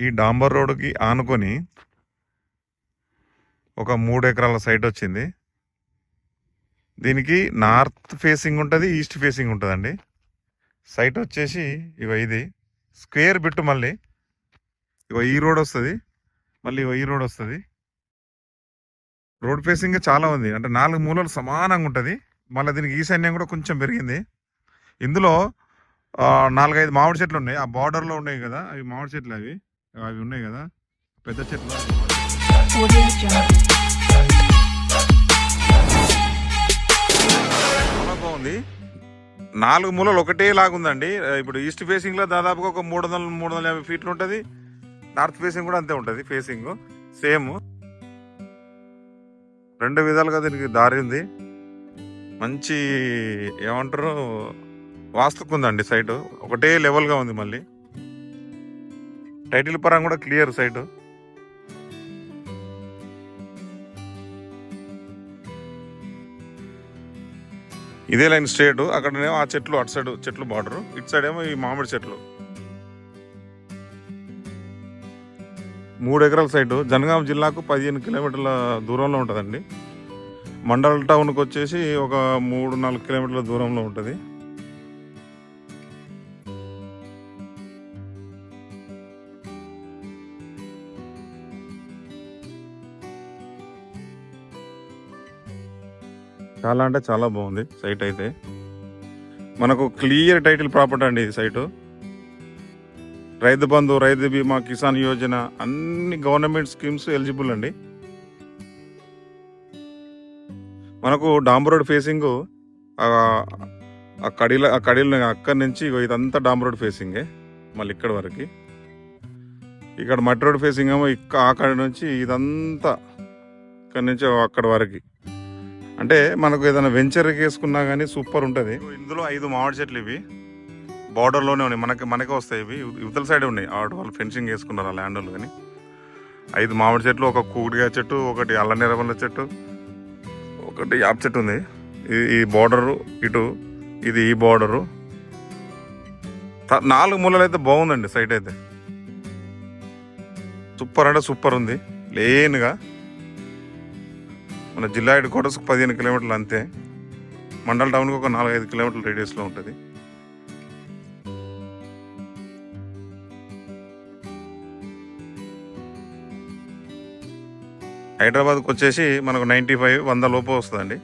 ఈ డాంబర్ రోడ్డుకి ఆనుకొని ఒక మూడు ఎకరాల సైట్ వచ్చింది. దీనికి నార్త్ ఫేసింగ్ ఉంటుంది ఈస్ట్ ఫేసింగ్ ఉంటుందండి. సైట్ వచ్చేసి ఇవ ఇది. స్క్వేర్ బిట్టు మళ్ళీ. ఇవ ఈ రోడ్ వస్తుంది మళ్ళీ ఇవ ఈ రోడ్ వస్తుంది. రోడ్ ఫేసింగ్ చాలా ఉంది. అంటే నాలుగు మూలలు సమానంగా ఉంటుంది. మళ్ళీ దీనికి ఈశాన్యం కూడా కొంచెం పెరిగింది. ఇందులో నాలుగైదు మామిడి చెట్లు ఉన్నాయి. ఆ బార్డర్లో ఉన్నాయి కదా అవి మామిడి చెట్లు అవి. అవి ఉన్నాయి కదా? పెద్ద చెట్లు. చాలా బాగుంది. నాలుగు మూలలు ఒకటే లాగుందండి. ఇప్పుడు ఈస్ట్ ఫేసింగ్లో దాదాపుగా ఒక మూడు వందల మూడు వందల యాభై ఫీట్లు ఉంటుంది. నార్త్ ఫేసింగ్ కూడా అంతే ఉంటుంది ఫేసింగ్. సేమ్. రెండు విధాలుగా దీనికి దారి ఉంది. మంచి ఏమంటారు వాస్తుకుందండి సైటు. ఒకటే లెవెల్గా ఉంది మళ్ళీ. టైటిల్ పరంగా కూడా క్లియర్ సైడ్. ఇదే లైన్ స్ట్రేట్ అక్కడనేమో ఆ చెట్లు అటు సైడ్ చెట్లు బార్డర్ ఇటు సైడ్ ఏమో ఈ మామిడి చెట్లు. మూడు ఎకరాల సైటు జనగాం జిల్లాకు పదిహేను కిలోమీటర్ల దూరంలో ఉంటుందండి. మండల్ టౌన్కి వచ్చేసి ఒక మూడు నాలుగు కిలోమీటర్ల దూరంలో ఉంటుంది. చాలా అంటే చాలా బాగుంది సైట్ అయితే. మనకు క్లియర్ టైటిల్ ప్రాపర్టీ అండి ఇది సైటు. రైతు బంధు రైతు బీమా కిసాన్ యోజన అన్ని గవర్నమెంట్ స్కీమ్స్ ఎలిజిబుల్ అండి. మనకు డాంబర్ రోడ్ ఫేసింగ్ ఆ కడీల ఆ కడీల అక్కడి నుంచి ఇగో ఇదంతా డాంబర్ రోడ్ ఫేసింగే మళ్ళీ ఇక్కడ వరకు. ఇక్కడ మట్టి రోడ్ ఫేసింగ్ ఏమో ఇక్క అక్కడి నుంచి ఇదంతా ఇక్కడ నుంచి అక్కడ వరకు. అంటే మనకు ఏదైనా వెంచర్ వేసుకున్నా కానీ సూపర్ ఉంటుంది. ఇందులో ఐదు మామిడి చెట్లు ఇవి. బార్డర్లోనే ఉన్నాయి. మనకి మనకే వస్తాయి ఇవి. ఇవతల సైడ్ ఉన్నాయి. ఆడు వాళ్ళు ఫెన్సింగ్ వేసుకున్నారు ఆ ల్యాండ్ వాళ్ళు కానీ ఐదు మామిడి చెట్లు ఒక కూడిగా చెట్టు ఒకటి అల్ల నిరవల చెట్టు ఒకటి యాప చెట్టు ఉంది. ఇది ఈ బార్డరు ఇటు ఇది ఈ బార్డరు నాలుగు మూలలు అయితే బాగుందండి సైట్ అయితే. సూపర్ అంటే సూపర్ ఉంది. లేనుగా మన జిల్లా హెడ్ క్వార్టర్స్కి పదిహేను కిలోమీటర్లు అంతే. మండల్ టౌన్కి ఒక నాలుగైదు కిలోమీటర్ల రేడియస్లో ఉంటుంది. హైదరాబాద్కి వచ్చేసి మనకు నైంటీ ఫైవ్ వంద లోపు వస్తుందండి.